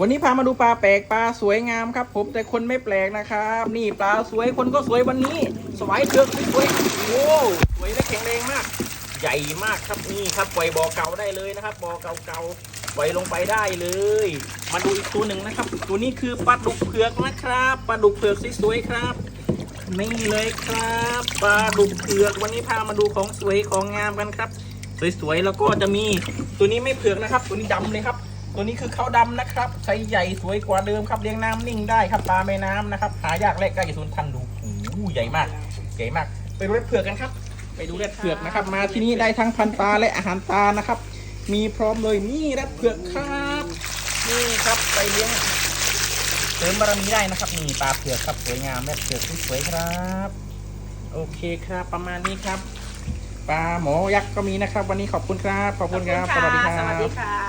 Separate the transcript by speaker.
Speaker 1: วันนี้พามาดูปลาแปลกปลาสวยงามครับ ผมแต่คนไม่แปลกนะครับ นี่ปลาสวยคนก็สวยวันนี้ สวยเถือกสวยโอ้สวยและแข็งแรงมาก ใหญ่มากครับนี่ครับปล่อยบ่อเก่าได้เลยนะครับบ่อเก่าๆปล่อยลงไปได้เลย มาดูอีกตัวหนึ่งนะครับ ตัวนี้คือปลาดุกเผือกนะครับปลาดุกเผือกสวยๆครับนี่เลยครับปลาดุกเผือกวันนี้พามาดูของสวยของงามกันครับ สวยๆแล้วก็จะมีตัวนี้ไม่เผือกนะครับ ตัวนี้ดำเลยครับ ตัวนี้คือเขาดำนะครับไซส์ใหญ่สวยกว่าเดิมครับเลี้ยงน้ำนิ่งได้ครับปลาแม่น้ำนะครับ หายากและใกล้จะสูญพันธุ์ดูโอ้โหใหญ่มาก ใหญ่มาก ไปดูเล็ดเผือกกันครับ ไปดูเล็ดเผือกนะครับ มาที่นี่ได้ทั้งพันธุ์ปลาและอาหารปลานะครับ มีพร้อมเลยนี่เล็ดเผือกครับนี่ครับไปเลี้ยงเสริมบารมีได้นะครับนี่ปลาเผือกครับสวยงามเล็ดเผือกสวยๆครับ โอเคครับ ประมาณนี้ครับปลาหมอยักษ์ก็มีนะครับ วันนี้ขอบคุณครับ ขอบคุณครับ สวัสดีครั
Speaker 2: สวัสดี
Speaker 1: บ
Speaker 2: ค่ะ